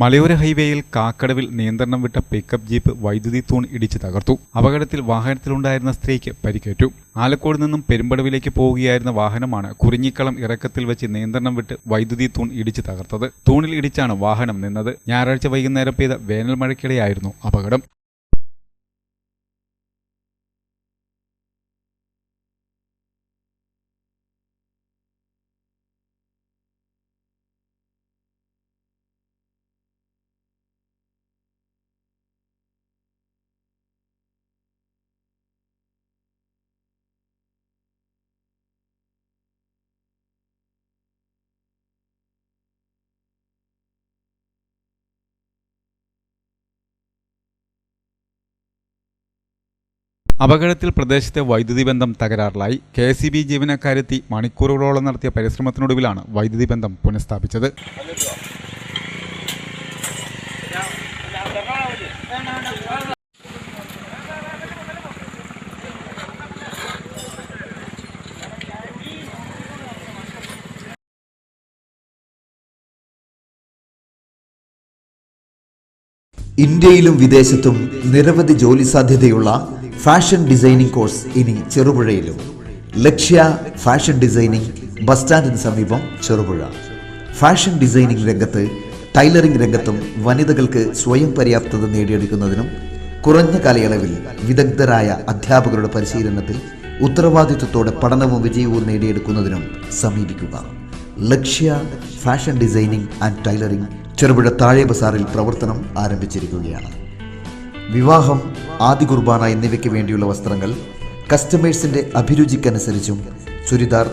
മലയോര ഹൈവേയിൽ കാക്കടവിൽ നിയന്ത്രണം വിട്ട പിക്കപ്പ് ജീപ്പ് വൈദ്യുതി തൂൺ ഇടിച്ച് തകർത്തു. അപകടത്തിൽ വാഹനത്തിലുണ്ടായിരുന്ന സ്ത്രീക്ക് പരിക്കേറ്റു. ആലക്കോട് നിന്നും പെരുമ്പടവിലേക്ക് പോവുകയായിരുന്ന വാഹനമാണ് കുറിഞ്ഞിക്കളം ഇറക്കത്തിൽ വെച്ച് നിയന്ത്രണം വിട്ട് വൈദ്യുതി തൂൺ ഇടിച്ച് തകർത്തത്. തൂണിൽ ഇടിച്ചാണ് വാഹനം നിന്നത്. ഞായറാഴ്ച വൈകുന്നേരം പെയ്ത വേനൽ മഴയ്ക്കിടെയായിരുന്നു അപകടം. അപകടത്തിൽ പ്രദേശത്തെ വൈദ്യുതി ബന്ധം തകരാറിലായി. കെ സി ബി ജീവനക്കാരെത്തി മണിക്കൂറുകളോളം നടത്തിയ പരിശ്രമത്തിനൊടുവിലാണ് വൈദ്യുതി ബന്ധം പുനഃസ്ഥാപിച്ചത്. ഇന്ത്യയിലും വിദേശത്തും നിരവധി ജോലി സാധ്യതയുള്ള ഫാഷൻ ഡിസൈനിംഗ് കോഴ്സ് ഇനി ചെറുപുഴയിലും. ലക്ഷ്യ ഫാഷൻ ഡിസൈനിംഗ് ബസ് സ്റ്റാൻഡിന് സമീപം ചെറുപുഴ. ഫാഷൻ ഡിസൈനിംഗ് രംഗത്ത് ടൈലറിംഗ് രംഗത്തും വനിതകൾക്ക് സ്വയം പര്യാപ്തത നേടിയെടുക്കുന്നതിനും കുറഞ്ഞ കാലയളവിൽ വിദഗ്ധരായ അധ്യാപകരുടെ പരിശീലനത്തിൽ ഉത്തരവാദിത്വത്തോടെ പഠനവും വിജയവും നേടിയെടുക്കുന്നതിനും സമീപിക്കുക. Lakshya fashion designing and tailoring Cherupuzha താഴെ ബസാറിൽ പ്രവർത്തനം ആരംഭിച്ചിരിക്കുകയാണ്. വിവാഹം ആദി കുർബാന എന്നിവയ്ക്ക് വേണ്ടിയുള്ള വസ്ത്രങ്ങൾ കസ്റ്റമേഴ്സിന്റെ അഭിരുചിക്കനുസരിച്ചും ചുരിദാർ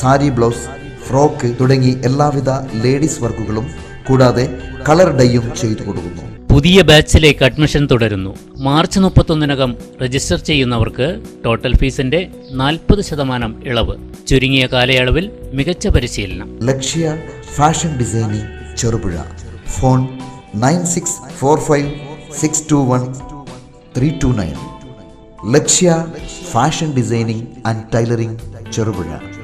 സാരി ബ്ലൗസ് ഫ്രോക്ക് തുടങ്ങി എല്ലാവിധ ലേഡീസ് വർക്കുകളും കൂടാതെ കളർ ഡൈയും ചെയ്തു കൊടുക്കുന്നു. പുതിയ ബാച്ചിലേക്ക് അഡ്മിഷൻ തുടരുന്നു. മാർച്ച് മുപ്പത്തൊന്നിനകം രജിസ്റ്റർ ചെയ്യുന്നവർക്ക് ടോട്ടൽ ഫീസിന്റെ നാൽപ്പത് ശതമാനം ഇളവ്. ചുരുങ്ങിയ കാലയളവിൽ മികച്ച പരിശീലനം. Lakshya fashion designing Cherupuzha. Phone nine six four five six two one three two nine Lakshya fashion designing and tailoring Cherupuzha.